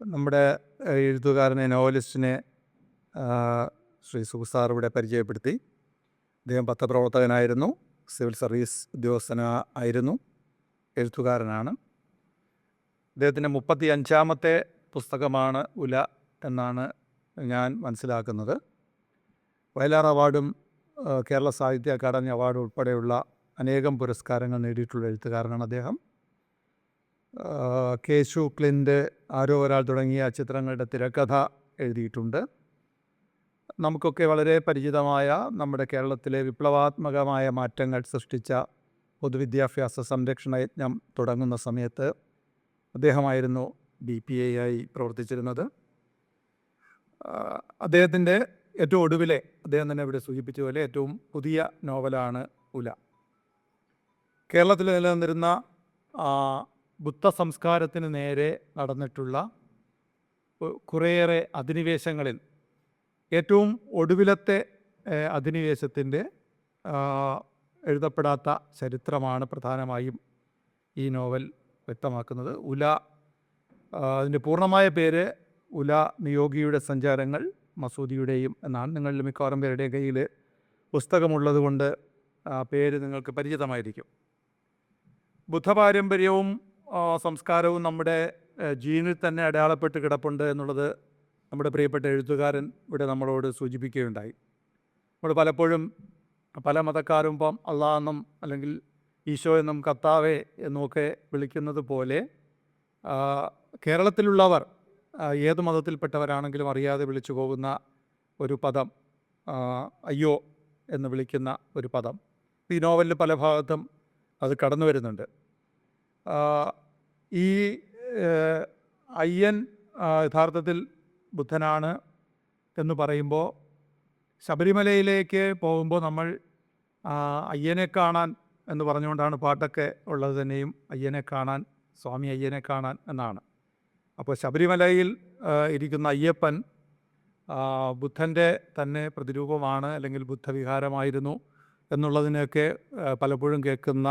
നമ്മുടെ എഴുത്തുകാരനെ നോവലിസ്റ്റിനെ ശ്രീ സുസാർ ഇവിടെ പരിചയപ്പെടുത്തി. അദ്ദേഹം പത്രപ്രവർത്തകനായിരുന്നു സിവിൽ സർവീസ് ഉദ്യോഗസ്ഥന ആയിരുന്നു എഴുത്തുകാരനാണ്. അദ്ദേഹത്തിന്റെ മുപ്പത്തി അഞ്ചാമത്തെ പുസ്തകമാണ് ഉല എന്നാണ് ഞാൻ മനസ്സിലാക്കുന്നത്. വയലാർ അവാർഡും കേരള സാഹിത്യ അക്കാദമി അവാർഡും ഉൾപ്പെടെയുള്ള അനേകം പുരസ്കാരങ്ങൾ നേടിയിട്ടുള്ള എഴുത്തുകാരനാണ് അദ്ദേഹം. കേശു ക്ലിന്റ് ആരോ ഒരാൾ തുടങ്ങിയ ചിത്രങ്ങളുടെ തിരക്കഥ എഴുതിയിട്ടുണ്ട്. നമുക്കൊക്കെ വളരെ പരിചിതമായ നമ്മുടെ കേരളത്തിലെ വിപ്ലവാത്മകമായ മാറ്റങ്ങൾ സൃഷ്ടിച്ച പൊതുവിദ്യാഭ്യാസ സംരക്ഷണ യജ്ഞം തുടങ്ങുന്ന സമയത്ത് അദ്ദേഹമായിരുന്നു ഡി പി എ ആയി പ്രവർത്തിച്ചിരുന്നത്. അദ്ദേഹത്തിന്റെ ഏറ്റവും ഒടുവിലെ അദ്ദേഹം തന്നെ ഇവിടെ സൂചിപ്പിച്ച പോലെ ഏറ്റവും പുതിയ നോവലാണ് ഉല. കേരളത്തിൽ നിലനിന്നിരുന്ന ബുദ്ധ സംസ്കാരത്തിന് നേരെ നടന്നിട്ടുള്ള കുറേയേറെ അധിനിവേശങ്ങളിൽ ഏറ്റവും ഒടുവിലത്തെ അധിനിവേശത്തിന്റെ എഴുതപ്പെടാത്ത ചരിത്രമാണ് പ്രധാനമായും ഈ നോവൽ വ്യക്തമാക്കുന്നത്. ഉല അതിന്റെ പൂർണമായ പേര് ഉല നിയോഗിയുടെ സഞ്ചാരങ്ങൾ മസൂദിയുടെയും എന്നാണ്. നിങ്ങളിൽ മിക്കവാറും പേരുടെ കയ്യിൽ പുസ്തകമുള്ളതുകൊണ്ട് പേര് നിങ്ങൾക്ക് പരിചിതമായിരിക്കും. ബുദ്ധപാരമ്പര്യവും സംസ്കാരവും നമ്മുടെ ജീനിൽ തന്നെ അടയാളപ്പെട്ട് കിടപ്പുണ്ട് എന്നുള്ളത് നമ്മുടെ പ്രിയപ്പെട്ട എഴുത്തുകാരൻ ഇവിടെ നമ്മളോട് സൂചിപ്പിക്കുകയുണ്ടായി. നമ്മൾ പലപ്പോഴും പല മതക്കാരും ഇപ്പം അള്ളാഹ് എന്നും അല്ലെങ്കിൽ ഈശോ എന്നും കർത്താവെ എന്നുമൊക്കെ വിളിക്കുന്നത് പോലെ കേരളത്തിലുള്ളവർ ഏത് മതത്തിൽപ്പെട്ടവരാണെങ്കിലും അറിയാതെ വിളിച്ചു പോകുന്ന ഒരു പദം അയ്യോ എന്ന് വിളിക്കുന്ന ഒരു പദം. ഈ നോവലിൽ പല ഭാഗത്തും അത് കടന്നു വരുന്നുണ്ട് ഈ അയ്യൻ യഥാർത്ഥത്തിൽ ബുദ്ധനാണ് എന്ന് പറയുമ്പോൾ ശബരിമലയിലേക്ക് പോകുമ്പോൾ നമ്മൾ അയ്യനെ കാണാൻ എന്ന് പറഞ്ഞുകൊണ്ടാണ് പാട്ടൊക്കെ ഉള്ളത് തന്നെയും അയ്യനെ കാണാൻ സ്വാമി അയ്യനെ കാണാൻ എന്നാണ്. അപ്പോൾ ശബരിമലയിൽ ഇരിക്കുന്ന അയ്യപ്പൻ ബുദ്ധന്റെ തന്നെ പ്രതിരൂപമാണ് അല്ലെങ്കിൽ ബുദ്ധവിഹാരമായിരുന്നു എന്നുള്ളതിനൊക്കെ പലപ്പോഴും കേൾക്കുന്ന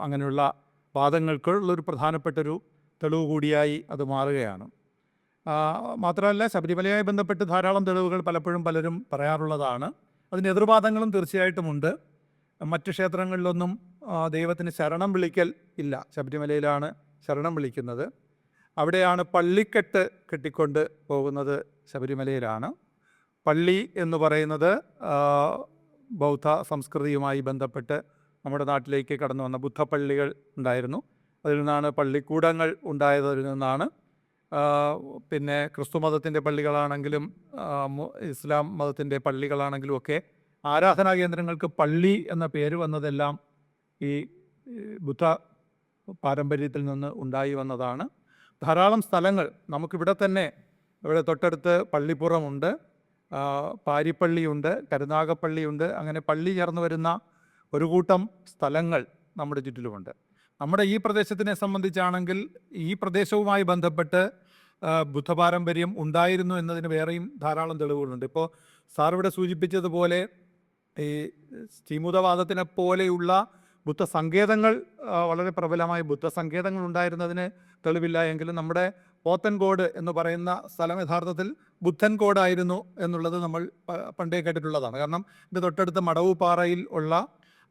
അങ്ങനെയുള്ള വാദങ്ങൾക്കുള്ളൊരു പ്രധാനപ്പെട്ടൊരു തെളിവ് കൂടിയായി അത് മാറുകയാണ്. മാത്രമല്ല ശബരിമലയുമായി ബന്ധപ്പെട്ട് ധാരാളം തെളിവുകൾ പലപ്പോഴും പലരും പറയാറുള്ളതാണ്. അതിന് എതിർവാദങ്ങളും തീർച്ചയായിട്ടുമുണ്ട്. മറ്റ് ക്ഷേത്രങ്ങളിലൊന്നും ദൈവത്തിന് ശരണം വിളിക്കൽ ഇല്ല. ശബരിമലയിലാണ് ശരണം വിളിക്കുന്നത്. അവിടെയാണ് പള്ളിക്കെട്ട് കെട്ടിക്കൊണ്ട് പോകുന്നത് ശബരിമലയിലാണ്. പള്ളി എന്ന് പറയുന്നത് ബൗദ്ധ സംസ്കൃതിയുമായി ബന്ധപ്പെട്ട് നമ്മുടെ നാട്ടിലേക്ക് കടന്നു വന്ന ബുദ്ധപ്പള്ളികൾ ഉണ്ടായിരുന്നു. അതിൽ നിന്നാണ് പള്ളിക്കൂടങ്ങൾ ഉണ്ടായതിൽ നിന്നാണ് പിന്നെ ക്രിസ്തു മതത്തിന്റെ പള്ളികളാണെങ്കിലും ഇസ്ലാം മതത്തിന്റെ പള്ളികളാണെങ്കിലും ഒക്കെ ആരാധനാ കേന്ദ്രങ്ങൾക്ക് പള്ളി എന്ന പേര് വന്നതെല്ലാം ഈ ബുദ്ധ പാരമ്പര്യത്തിൽ നിന്ന് ഉണ്ടായി വന്നതാണ്. ധാരാളം സ്ഥലങ്ങൾ നമുക്കിവിടെ തന്നെ ഇവിടെ തൊട്ടടുത്ത് പള്ളിപ്പുറമുണ്ട് പാരിപ്പള്ളിയുണ്ട് കരുനാഗപ്പള്ളിയുണ്ട് അങ്ങനെ പള്ളി ചേർന്ന് വരുന്ന ഒരു കൂട്ടം സ്ഥലങ്ങൾ നമ്മുടെ ചുറ്റിലുമുണ്ട്. നമ്മുടെ ഈ പ്രദേശത്തിനെ സംബന്ധിച്ചാണെങ്കിൽ ഈ പ്രദേശവുമായി ബന്ധപ്പെട്ട് ബുദ്ധപാരമ്പര്യം ഉണ്ടായിരുന്നു എന്നതിന് വേറെയും ധാരാളം തെളിവുകളുണ്ട്. ഇപ്പോൾ സാർ ഇവിടെ സൂചിപ്പിച്ചതുപോലെ ഈ ശ്രീമുതവാദത്തിനെ പോലെയുള്ള ബുദ്ധ സങ്കേതങ്ങൾ വളരെ പ്രബലമായ ബുദ്ധ സങ്കേതങ്ങൾ ഉണ്ടായിരുന്നതിന് തെളിവില്ല എങ്കിലും നമ്മുടെ പോത്തൻകോട് എന്ന് പറയുന്ന സ്ഥലം യഥാർത്ഥത്തിൽ ബുദ്ധൻകോടായിരുന്നു എന്നുള്ളത് നമ്മൾ പണ്ടേ കേട്ടിട്ടുള്ളതാണ്. കാരണം ഇത് തൊട്ടടുത്ത് മടവുപാറയിൽ ഉള്ള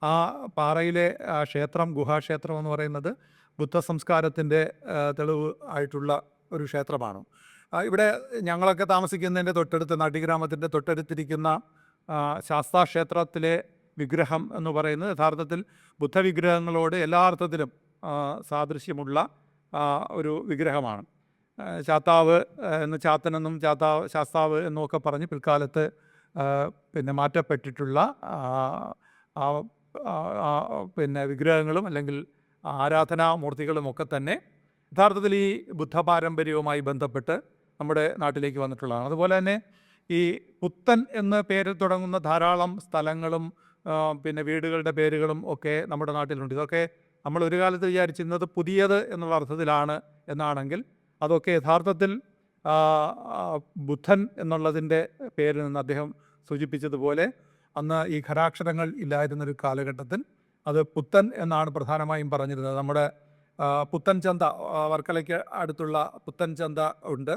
ആ പാറയിലെ ക്ഷേത്രം ഗുഹാക്ഷേത്രം എന്ന് പറയുന്നത് ബുദ്ധ സംസ്കാരത്തിന്റെ തെളിവ് ആയിട്ടുള്ള ഒരു ക്ഷേത്രമാണ്. ഇവിടെ ഞങ്ങളൊക്കെ താമസിക്കുന്നതിന്റെ തൊട്ടടുത്ത് നാട്ടിഗ്രാമത്തിന്റെ തൊട്ടടുത്തിരിക്കുന്ന ശാസ്താ ക്ഷേത്രത്തിലെ വിഗ്രഹം എന്ന് പറയുന്നത് യഥാർത്ഥത്തിൽ ബുദ്ധവിഗ്രഹങ്ങളോട് എല്ലാ അർത്ഥത്തിലും സാദൃശ്യമുള്ള ഒരു വിഗ്രഹമാണ്. ചാത്താവ് എന്ന് ചാത്തനെന്നും ചാത്താവ് ശാസ്താവ് എന്നുമൊക്കെ പറഞ്ഞ് പിൽക്കാലത്ത് പിന്നെ മാറ്റപ്പെട്ടിട്ടുള്ള ആ, പിന്നെ വിഗ്രഹങ്ങളും അല്ലെങ്കിൽ ആരാധനാമൂർത്തികളും ഒക്കെ തന്നെ യഥാർത്ഥത്തിൽ ഈ ബുദ്ധ പാരമ്പര്യവുമായി ബന്ധപ്പെട്ട് നമ്മുടെ നാട്ടിലേക്ക് വന്നിട്ടുള്ളതാണ്. അതുപോലെ തന്നെ ഈ പുത്തൻ എന്ന പേരിൽ തുടങ്ങുന്ന ധാരാളം സ്ഥലങ്ങളും പിന്നെ വീടുകളുടെ പേരുകളും ഒക്കെ നമ്മുടെ നാട്ടിലുണ്ട്. ഇതൊക്കെ നമ്മൾ ഒരു കാലത്ത് വിചാരിച്ചിരുന്നത് പുതിയത് എന്നുള്ള അർത്ഥത്തിലാണ് എന്നാണെങ്കിൽ അതൊക്കെ യഥാർത്ഥത്തിൽ ബുദ്ധൻ എന്നുള്ളതിന്റെ പേരിൽ നിന്ന് അദ്ദേഹം സൂചിപ്പിച്ചതുപോലെ അന്ന് ഈ ഖരാക്ഷരങ്ങൾ ഇല്ലായിരുന്നൊരു കാലഘട്ടത്തിൽ അത് പുത്തൻ എന്നാണ് പ്രധാനമായും പറഞ്ഞിരുന്നത്. നമ്മുടെ പുത്തൻ ചന്ത വർക്കലയ്ക്ക് അടുത്തുള്ള പുത്തൻ ചന്ത ഉണ്ട്.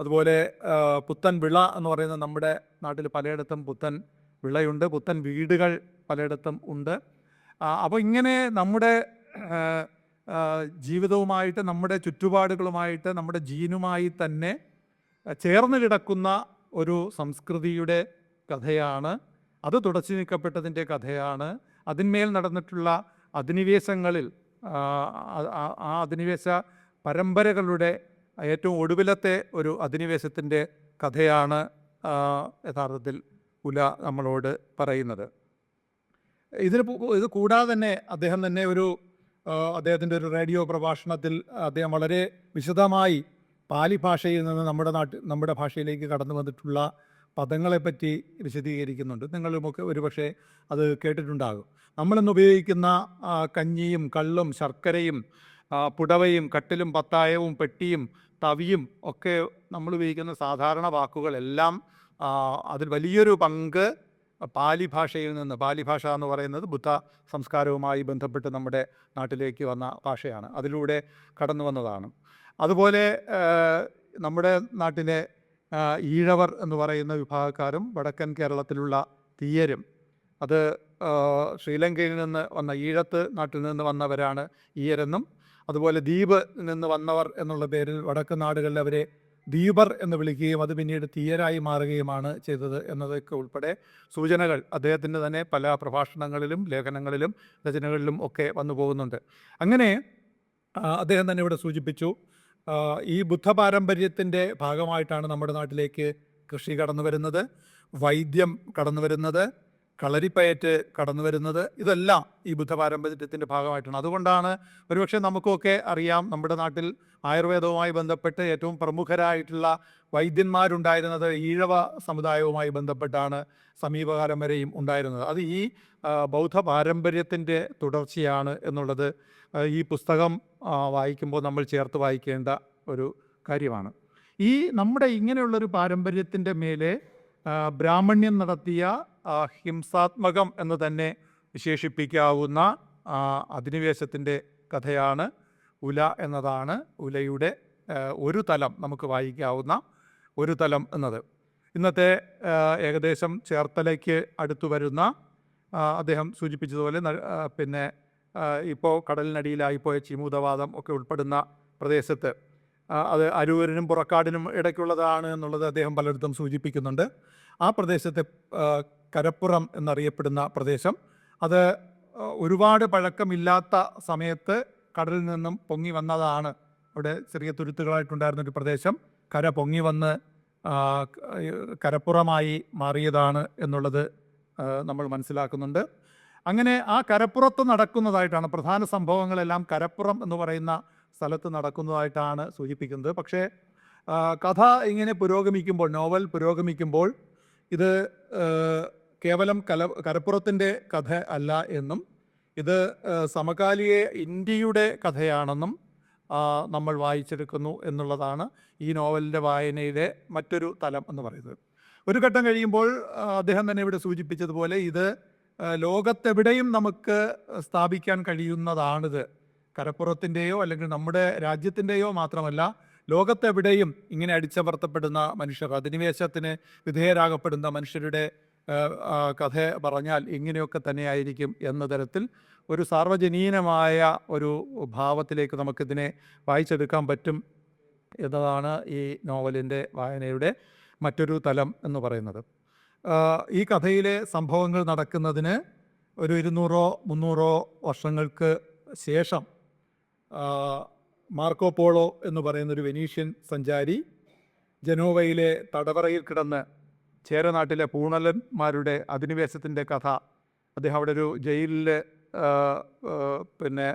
അതുപോലെ പുത്തൻ വിള എന്ന് പറയുന്ന നമ്മുടെ നാട്ടിൽ പലയിടത്തും പുത്തൻ വിളയുണ്ട്. പുത്തൻ വീടുകൾ പലയിടത്തും ഉണ്ട്. അപ്പോൾ ഇങ്ങനെ നമ്മുടെ ജീവിതവുമായിട്ട് നമ്മുടെ ചുറ്റുപാടുകളുമായിട്ട് നമ്മുടെ ജീനുമായി തന്നെ ചേർന്ന് കിടക്കുന്ന ഒരു സംസ്കൃതിയുടെ കഥയാണ് അത് തുടച്ചു നീക്കപ്പെട്ടതിന്റെ കഥയാണ്. അതിന്മേൽ നടന്നിട്ടുള്ള അധിനിവേശങ്ങളിൽ ആ, അധിനിവേശ പരമ്പരകളുടെ ഏറ്റവും ഒടുവിലത്തെ ഒരു അധിനിവേശത്തിന്റെ കഥയാണ് യഥാർത്ഥത്തിൽ പുല നമ്മളോട് പറയുന്നത്. ഇതിന് ഇത് കൂടാതെ തന്നെ അദ്ദേഹം തന്നെ ഒരു അദ്ദേഹത്തിന്റെ ഒരു റേഡിയോ പ്രഭാഷണത്തിൽ അദ്ദേഹം വളരെ വിശദമായി പാലി ഭാഷയിൽ നിന്ന് നമ്മുടെ നാട്ടിൽ നമ്മുടെ ഭാഷയിലേക്ക് കടന്നു വന്നിട്ടുള്ള പദങ്ങളെപ്പറ്റി വിശദീകരിക്കുന്നുണ്ട്. നിങ്ങളുമൊക്കെ ഒരുപക്ഷെ അത് കേട്ടിട്ടുണ്ടാകും. നമ്മളിന്ന് ഉപയോഗിക്കുന്ന കഞ്ഞിയും കള്ളും ശർക്കരയും പുടവയും കട്ടിലും പത്തായവും പെട്ടിയും തവിയും ഒക്കെ നമ്മൾ ഉപയോഗിക്കുന്ന സാധാരണ വാക്കുകളെല്ലാം അതിൽ വലിയൊരു പങ്ക് പാലി ഭാഷയിൽ നിന്ന് പാലി ഭാഷ എന്ന് പറയുന്നത് ബുദ്ധ സംസ്കാരവുമായി ബന്ധപ്പെട്ട് നമ്മുടെ നാട്ടിലേക്ക് വന്ന ഭാഷയാണ്. അതിലൂടെ കടന്നു വന്നതാണ് അതുപോലെ നമ്മുടെ നാട്ടിലെ ഈഴവർ എന്ന് പറയുന്ന വിഭാഗക്കാരും വടക്കൻ കേരളത്തിലുള്ള തീയരും. അത് ശ്രീലങ്കയിൽ നിന്ന് വന്ന ഈഴത്ത് നാട്ടിൽ നിന്ന് വന്നവരാണ് ഈയരെന്നും അതുപോലെ ദ്വീപ് നിന്ന് വന്നവർ എന്നുള്ള പേരിൽ വടക്ക് നാടുകളിൽ അവരെ ദ്വീപർ എന്ന് വിളിക്കുകയും അത് പിന്നീട് തീയരായി മാറുകയുമാണ് ചെയ്തത് എന്നതൊക്കെ ഉൾപ്പെടെ സൂചനകൾ അദ്ദേഹത്തിന്റെ തന്നെ പല പ്രഭാഷണങ്ങളിലും ലേഖനങ്ങളിലും രചനകളിലും ഒക്കെ വന്നു പോകുന്നുണ്ട്. അങ്ങനെ അദ്ദേഹം തന്നെ ഇവിടെ സൂചിപ്പിച്ചു ഈ ബുദ്ധ പാരമ്പര്യത്തിന്റെ ഭാഗമായിട്ടാണ് നമ്മുടെ നാട്ടിലേക്ക് കൃഷി കടന്നു വരുന്നത് വൈദ്യം കടന്നു വരുന്നത് കളരിപ്പയറ്റ് കടന്നു വരുന്നത് ഇതെല്ലാം ഈ ബുദ്ധ പാരമ്പര്യത്തിന്റെ ഭാഗമായിട്ടാണ്. അതുകൊണ്ടാണ് ഒരുപക്ഷെ നമുക്കൊക്കെ അറിയാം നമ്മുടെ നാട്ടിൽ ആയുർവേദവുമായി ബന്ധപ്പെട്ട് ഏറ്റവും പ്രമുഖരായിട്ടുള്ള വൈദ്യന്മാരുണ്ടായിരുന്നത് ഈഴവ സമുദായവുമായി ബന്ധപ്പെട്ടാണ് സമീപകാലം വരെയും ഉണ്ടായിരുന്നത്. അത് ഈ ബൗദ്ധ പാരമ്പര്യത്തിന്റെ തുടർച്ചയാണ് എന്നുള്ളത് ഈ പുസ്തകം വായിക്കുമ്പോൾ നമ്മൾ ചേർത്ത് വായിക്കേണ്ട ഒരു കാര്യമാണ്. ഈ നമ്മുടെ ഇങ്ങനെയുള്ളൊരു പാരമ്പര്യത്തിന്റെ മേലെ ബ്രാഹ്മണ്യം നടത്തിയ ഹിംസാത്മകം എന്ന് തന്നെ വിശേഷിപ്പിക്കാവുന്ന അധിനിവേശത്തിന്റെ കഥയാണ് ഉല എന്നതാണ് ഉലയുടെ ഒരു തലം നമുക്ക് വായിക്കാവുന്ന ഒരു തലം എന്നത്. ഇന്നത്തെ ഏകദേശം ചേർത്തലയ്ക്ക് അടുത്തു വരുന്ന അദ്ദേഹം സൂചിപ്പിച്ചതുപോലെ പിന്നെ ഇപ്പോൾ കടലിനടിയിലായിപ്പോയ ചിമൂതവാദം ഒക്കെ ഉൾപ്പെടുന്ന പ്രദേശത്ത് അത് അരൂരിനും പുറക്കാടിനും ഇടയ്ക്കുള്ളതാണ് എന്നുള്ളത് അദ്ദേഹം പലയിടത്തും സൂചിപ്പിക്കുന്നുണ്ട്. ആ പ്രദേശത്തെ കരപ്പുറം എന്നറിയപ്പെടുന്ന പ്രദേശം. അത് ഒരുപാട് പഴക്കമില്ലാത്ത സമയത്ത് കടലിൽ നിന്നും പൊങ്ങി വന്നതാണ്. അവിടെ ചെറിയ തുരുത്തുകളായിട്ടുണ്ടായിരുന്ന ഒരു പ്രദേശം. കര പൊങ്ങി വന്ന് കരപ്പുറമായി മാറിയതാണ് എന്നുള്ളത് നമ്മൾ മനസ്സിലാക്കുന്നുണ്ട്. അങ്ങനെ ആ കരപ്പുറത്ത് നടക്കുന്നതായിട്ടാണ് പ്രധാന സംഭവങ്ങളെല്ലാം കരപ്പുറം എന്ന് പറയുന്ന സ്ഥലത്ത് നടക്കുന്നതായിട്ടാണ് സൂചിപ്പിക്കുന്നത്. പക്ഷേ കഥ ഇങ്ങനെ പുരോഗമിക്കുമ്പോൾ നോവൽ പുരോഗമിക്കുമ്പോൾ ഇത് കേവലം കല കരപ്പുറത്തിന്റെ കഥ അല്ല എന്നും ഇത് സമകാലിക ഇന്ത്യയുടെ കഥയാണെന്നും നമ്മൾ വായിച്ചെടുക്കുന്നു എന്നുള്ളതാണ് ഈ നോവലിന്റെ വായനയിലെ മറ്റൊരു തലം എന്ന് പറയുന്നത്. ഒരു ഘട്ടം കഴിയുമ്പോൾ അദ്ദേഹം തന്നെ ഇവിടെ സൂചിപ്പിച്ചതുപോലെ ഇത് ലോകത്തെവിടെയും നമുക്ക് സ്ഥാപിക്കാൻ കഴിയുന്നതാണിത്. കരപ്പുറത്തിന്റെയോ അല്ലെങ്കിൽ നമ്മുടെ രാജ്യത്തിന്റെയോ മാത്രമല്ല ലോകത്തെവിടെയും ഇങ്ങനെ അടിച്ചമർത്തപ്പെടുന്ന മനുഷ്യർ അധിനിവേശത്തിന് വിധേയരാകപ്പെടുന്ന മനുഷ്യരുടെ കഥ പറഞ്ഞാൽ ഇങ്ങനെയൊക്കെ തന്നെയായിരിക്കും എന്ന തരത്തിൽ ഒരു സാർവജനീനമായ ഒരു ഭാവത്തിലേക്ക് നമുക്കിതിനെ വായിച്ചെടുക്കാൻ പറ്റും എന്നതാണ് ഈ നോവലിന്റെ വായനയുടെ മറ്റൊരു തലം എന്ന് പറയുന്നത്. ഈ കഥയിലെ സംഭവങ്ങൾ നടക്കുന്നതിന് ഒരു ഇരുന്നൂറോ മുന്നൂറോ വർഷങ്ങൾക്ക് ശേഷം മാർക്കോ പോളോ എന്ന് പറയുന്ന ഒരു വെനീഷ്യൻ സഞ്ചാരി ജനോവയിലെ തടവറയിൽ കിടന്ന് ചേരനാട്ടിലെ പൂണലന്മാരുടെ അധിനിവേശത്തിന്റെ കഥ. അദ്ദേഹം അവിടെ ഒരു ജയിലിൽ പിന്നെ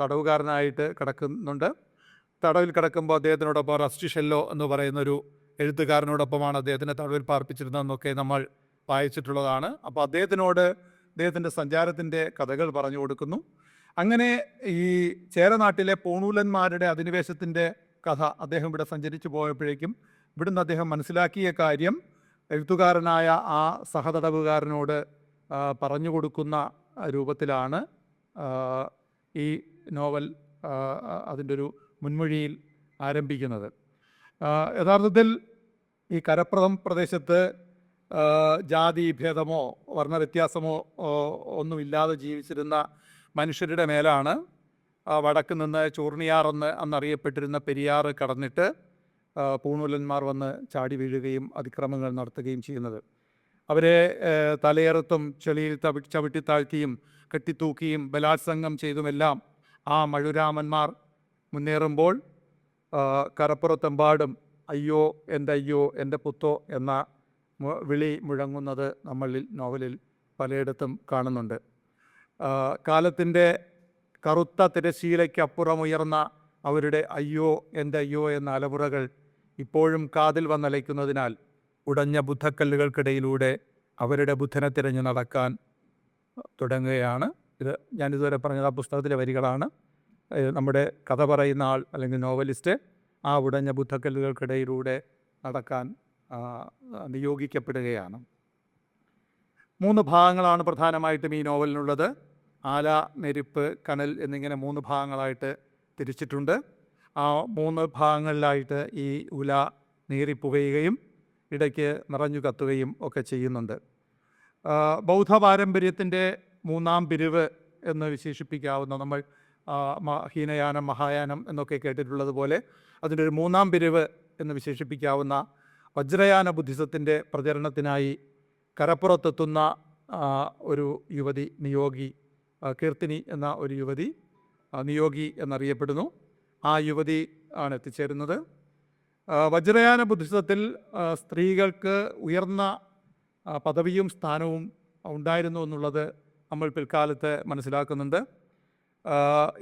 തടവുകാരനായിട്ട് കിടക്കുന്നുണ്ട്. തടവിൽ കിടക്കുമ്പോൾ അദ്ദേഹത്തിനോടൊപ്പം റസ്റ്റി ഷെല്ലോ എന്ന് പറയുന്നൊരു എഴുത്തുകാരനോടൊപ്പമാണ് അദ്ദേഹത്തിന്റെ തടവിൽ പാർപ്പിച്ചിരുന്നതെന്നൊക്കെ നമ്മൾ വായിച്ചിട്ടുള്ളതാണ്. അപ്പോൾ അദ്ദേഹത്തിനോട് അദ്ദേഹത്തിന്റെ സഞ്ചാരത്തിന്റെ കഥകൾ പറഞ്ഞു കൊടുക്കുന്നു. അങ്ങനെ ഈ ചേരനാട്ടിലെ പോണൂലന്മാരുടെ അധിനിവേശത്തിന്റെ കഥ അദ്ദേഹം ഇവിടെ സഞ്ചരിച്ചു പോയപ്പോഴേക്കും ഇവിടുന്ന് അദ്ദേഹം മനസ്സിലാക്കിയ കാര്യം എഴുത്തുകാരനായ ആ സഹതടവുകാരനോട് പറഞ്ഞു കൊടുക്കുന്ന രൂപത്തിലാണ് ഈ നോവൽ അതിന്റെ ഒരു മുൻമൊഴിയിൽ ആരംഭിക്കുന്നത്. യഥാർത്ഥത്തിൽ ഈ കരപ്രദം പ്രദേശത്ത് ജാതി ഭേദമോ വർണവ്യത്യാസമോ ഒന്നുമില്ലാതെ ജീവിച്ചിരുന്ന മനുഷ്യരുടെ മേലാണ് വടക്ക് നിന്ന് ചൂർണിയാറെന്ന് അന്നറിയപ്പെട്ടിരുന്ന പെരിയാറ് കടന്നിട്ട് പൂണൂലന്മാർ വന്ന് ചാടി വീഴുകയും അതിക്രമങ്ങൾ നടത്തുകയും ചെയ്യുന്നത്. അവരെ തലയറത്തും ചെളിയിൽ തവി ചവിട്ടി താഴ്ത്തിയും കെട്ടിത്തൂക്കിയും ബലാത്സംഗം ചെയ്തുമെല്ലാം ആ മഴുരാമന്മാർ മുന്നേറുമ്പോൾ കരപ്പുറത്തെമ്പാടും അയ്യോ എന്റെ അയ്യോ എന്റെ പുത്തോ എന്ന വിളി മുഴങ്ങുന്നത് നമ്മളിൽ നോവലിൽ പലയിടത്തും കാണുന്നുണ്ട്. കാലത്തിന്റെ കറുത്ത തിരശീലയ്ക്കപ്പുറമുയർന്ന അവരുടെ അയ്യോ എന്റെ അയ്യോ എന്ന അലമുറകൾ ഇപ്പോഴും കാതിൽ വന്നലയ്ക്കുന്നതിനാൽ ഉടഞ്ഞ ബുദ്ധക്കല്ലുകൾക്കിടയിലൂടെ അവരുടെ ബുദ്ധനെ തിരഞ്ഞു നടക്കാൻ തുടങ്ങുകയാണ്. ഇത് ഞാനിതുവരെ പറഞ്ഞത് ആ പുസ്തകത്തിലെ വരികളാണ്. നമ്മുടെ കഥ പറയുന്ന ആൾ അല്ലെങ്കിൽ നോവലിസ്റ്റ് ആ ഉടഞ്ഞ ബുദ്ധക്കല്ലുകൾക്കിടയിലൂടെ നടക്കാൻ നിയോഗിക്കപ്പെടുകയാണ്. മൂന്ന് ഭാഗങ്ങളാണ് പ്രധാനമായിട്ടും ഈ നോവലിനുള്ളത്. ആല നെരുപ്പ് കനൽ എന്നിങ്ങനെ മൂന്ന് ഭാഗങ്ങളായിട്ട് തിരിച്ചിട്ടുണ്ട്. ആ മൂന്ന് ഭാഗങ്ങളിലായിട്ട് ഈ ഉല നീറിപ്പുകയുകയും ഇടയ്ക്ക് നിറഞ്ഞു കത്തുകയും ഒക്കെ ചെയ്യുന്നുണ്ട്. ബൗദ്ധ പാരമ്പര്യത്തിന്റെ മൂന്നാം പിരിവ് എന്ന് വിശേഷിപ്പിക്കാവുന്ന നമ്മൾ ഹീനയാനം മഹായാനം എന്നൊക്കെ കേട്ടിട്ടുള്ളത് പോലെ അതിന്റെ ഒരു മൂന്നാം പിരിവ് എന്ന് വിശേഷിപ്പിക്കാവുന്ന വജ്രയാന ബുദ്ധിസത്തിന്റെ പ്രചരണത്തിനായി കരപ്പുറത്തെത്തുന്ന ഒരു യുവതി നിയോഗി കീർത്തിനി എന്ന ഒരു യുവതി നിയോഗി എന്നറിയപ്പെടുന്നു. ആ യുവതി ആണ് എത്തിച്ചേരുന്നത്. വജ്രയാന ബുദ്ധിസത്തിൽ സ്ത്രീകൾക്ക് ഉയർന്ന പദവിയും സ്ഥാനവും ഉണ്ടായിരുന്നു എന്നുള്ളത് നമ്മൾ പിൽക്കാലത്ത് മനസ്സിലാക്കുന്നുണ്ട്.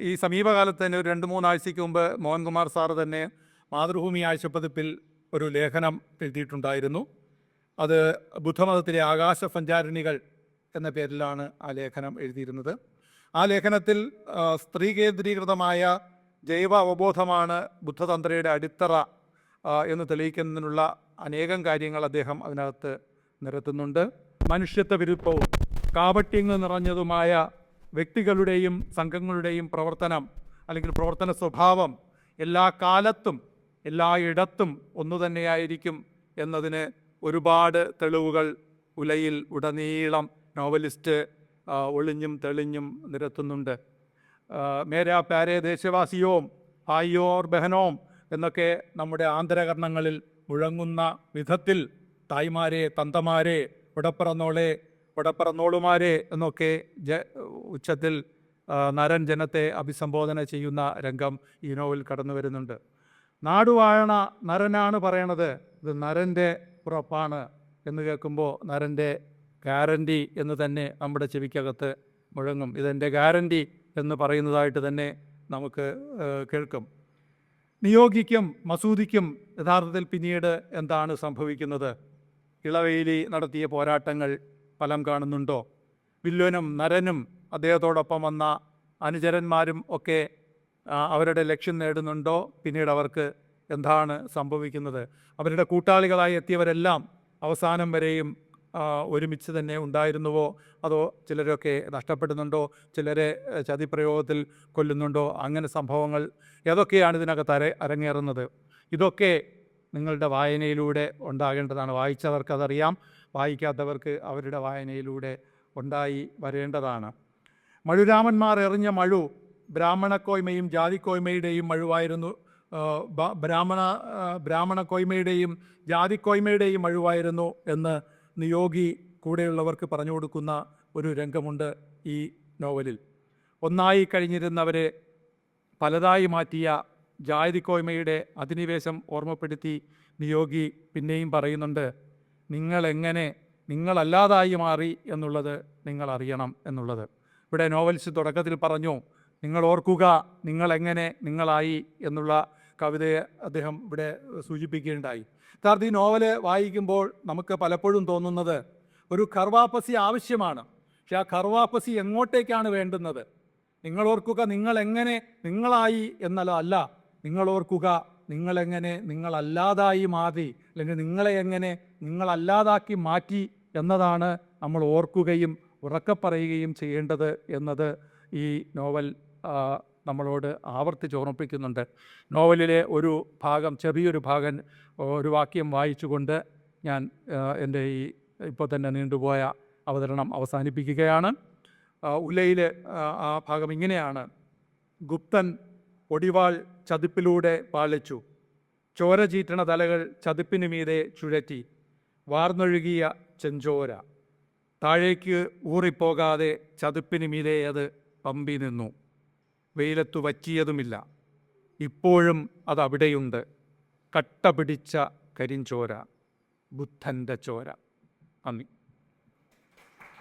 ഈ സമീപകാലത്ത് തന്നെ ഒരു രണ്ട് മൂന്നാഴ്ചയ്ക്ക് മുമ്പ് മോഹൻകുമാർ സാർ തന്നെ മാതൃഭൂമി ആഴ്ചപ്പതിപ്പിൽ ഒരു ലേഖനം എഴുതിയിട്ടുണ്ടായിരുന്നു. അത് ബുദ്ധമതത്തിലെ ആകാശ സഞ്ചാരിണികൾ എന്ന പേരിലാണ് ആ ലേഖനം എഴുതിയിരുന്നത്. ആ ലേഖനത്തിൽ സ്ത്രീ കേന്ദ്രീകൃതമായ ജൈവ അവബോധമാണ് ബുദ്ധതന്ത്രയുടെ അടിത്തറ എന്ന് തെളിയിക്കുന്നതിനുള്ള അനേകം കാര്യങ്ങൾ അദ്ദേഹം അതിനകത്ത് നിരത്തുന്നുണ്ട്. മനുഷ്യത്വ വിരുദ്ധവും കാപട്യങ്ങൾ നിറഞ്ഞതുമായ വ്യക്തികളുടെയും സംഘങ്ങളുടെയും പ്രവർത്തനം അല്ലെങ്കിൽ പ്രവർത്തന സ്വഭാവം എല്ലാ കാലത്തും എല്ലായിടത്തും ഒന്നു തന്നെയായിരിക്കും എന്നതിന് ഒരുപാട് തെളിവുകൾ ഉലയിൽ ഉടനീളം നോവലിസ്റ്റ് ഒളിഞ്ഞും തെളിഞ്ഞും നിരത്തുന്നുണ്ട്. മേരാ പാരേ ദേശവാസിയോം ഭായിയോർ ബഹനോം എന്നൊക്കെ നമ്മുടെ ആന്തരകർണങ്ങളിൽ മുഴങ്ങുന്ന വിധത്തിൽ തായ്മാരെ തന്തമാരെ ഉടപ്പിറന്നോളെ ഉടപ്പിറന്നോളുമാരെ എന്നൊക്കെ ജ ഉച്ചത്തിൽ നരൻ ജനത്തെ അഭിസംബോധന ചെയ്യുന്ന രംഗം ഈ നോവൽ കടന്നു വരുന്നുണ്ട്. നാടുവാഴണ നരനാണ് പറയണത്. ഇത് നരന്റെ ഉറപ്പാണ് എന്ന് കേൾക്കുമ്പോൾ നരന്റെ ഗ്യാരണ്ടി എന്ന് തന്നെ നമ്മുടെ ചെവിക്കകത്ത് മുഴങ്ങും. ഇതെന്റെ ഗ്യാരണ്ടി എന്ന് പറയുന്നതായിട്ട് തന്നെ നമുക്ക് കേൾക്കും. നിയോഗിക്കും മസൂദിക്കും യഥാർത്ഥത്തിൽ പിന്നീട് എന്താണ് സംഭവിക്കുന്നത്? ഇളവേലി നടത്തിയ പോരാട്ടങ്ങൾ ഫലം കാണുന്നുണ്ടോ? വില്വനും നരനും അദ്ദേഹത്തോടൊപ്പം വന്ന അനുചരന്മാരും ഒക്കെ അവരുടെ ലക്ഷ്യം നേടുന്നുണ്ടോ? പിന്നീട് അവർക്ക് എന്താണ് സംഭവിക്കുന്നത്? അവരുടെ കൂട്ടാളികളായി എത്തിയവരെല്ലാം അവസാനം വരെയും ഒരുമിച്ച് തന്നെ ഉണ്ടായിരുന്നുവോ? അതോ ചിലരൊക്കെ നഷ്ടപ്പെടുന്നുണ്ടോ? ചിലരെ ചതിപ്രയോഗത്തിൽ കൊല്ലുന്നുണ്ടോ? അങ്ങനെ സംഭവങ്ങൾ ഏതൊക്കെയാണ് ഇതിനകത്ത് അര അരങ്ങേറുന്നത്? ഇതൊക്കെ നിങ്ങളുടെ വായനയിലൂടെ ഉണ്ടാകേണ്ടതാണ്. വായിച്ചവർക്ക് അതറിയാം. വായിക്കാത്തവർക്ക് അവരുടെ വായനയിലൂടെ ഉണ്ടായി വരേണ്ടതാണ്. മഴുരാമന്മാർ എറിഞ്ഞ മഴു ബ്രാഹ്മണക്കോയ്മയും ജാതിക്കോയ്മയുടെയും മഴുവായിരുന്നു ബ്രാഹ്മണ ബ്രാഹ്മണക്കോയ്മയുടെയും ജാതിക്കോയ്മയുടെയും മഴുവായിരുന്നു എന്ന് നിയോഗി കൂടെയുള്ളവർക്ക് പറഞ്ഞു കൊടുക്കുന്ന ഒരു രംഗമുണ്ട് ഈ നോവലിൽ. ഒന്നായി കഴിഞ്ഞിരുന്നവരെ പലതായി മാറ്റിയ ജാതിക്കോയ്മയുടെ അധിനിവേശം ഓർമ്മപ്പെടുത്തി നിയോഗി പിന്നെയും പറയുന്നുണ്ട് നിങ്ങളെങ്ങനെ നിങ്ങളല്ലാതായി മാറി എന്നുള്ളത് നിങ്ങൾ അറിയണം എന്നുള്ളത്. ഇവിടെ നോവൽസ് തുടക്കത്തിൽ പറഞ്ഞു നിങ്ങൾ ഓർക്കുക നിങ്ങളെങ്ങനെ നിങ്ങളായി എന്നുള്ള കവിതയെ അദ്ദേഹം ഇവിടെ സൂചിപ്പിക്കുകയുണ്ടായി. യഥാർത്ഥ ഈ നോവൽ വായിക്കുമ്പോൾ നമുക്ക് പലപ്പോഴും തോന്നുന്നത് ഒരു കർവാപ്പസി ആവശ്യമാണ്. പക്ഷെ ആ കർവാപ്പസി എങ്ങോട്ടേക്കാണ് വേണ്ടുന്നത്? നിങ്ങൾ ഓർക്കുക നിങ്ങൾ എങ്ങനെ നിങ്ങളായി എന്നല്ല അല്ല നിങ്ങൾ ഓർക്കുക നിങ്ങളെങ്ങനെ നിങ്ങളല്ലാതായി മാറി അല്ലെങ്കിൽ നിങ്ങളെ എങ്ങനെ നിങ്ങളല്ലാതാക്കി മാറ്റി എന്നതാണ് നമ്മൾ ഓർക്കുകയും ഉറക്കപ്പറയുകയും ചെയ്യേണ്ടത് എന്നത് ഈ നോവൽ നമ്മളോട് ആവർത്തിച്ച് ഓർമ്മിപ്പിക്കുന്നുണ്ട് നോവലിലെ ഒരു ഭാഗം ചെറിയൊരു ഭാഗം ഒരു വാക്യം വായിച്ചുകൊണ്ട് ഞാൻ എന്റെ ഈ ഇപ്പോൾ തന്നെ നീണ്ടുപോയ അവതരണം അവസാനിപ്പിക്കുകയാണ്. ഉലയിലെ ആ, ഭാഗം ഇങ്ങനെയാണ്. ഗുപ്തൻ ഒടിവാൾ ചതിപ്പിലൂടെ പാലിച്ചു ചോര ചീറ്റണ തലകൾ ചതിപ്പിന് മീതെ ചുഴറ്റി. വാർന്നൊഴുകിയ ചെഞ്ചോര. താഴേക്ക് ഊറിപ്പോകാതെ ചതുപ്പിന് മീതെ അത് പമ്പി നിന്നു. വെയിലത്തു വറ്റിയതുമില്ല. ഇപ്പോഴും അത് അവിടെയുണ്ട് കട്ട പിടിച്ച കരിഞ്ചോര ബുദ്ധന്റെ ചോര. നന്ദി.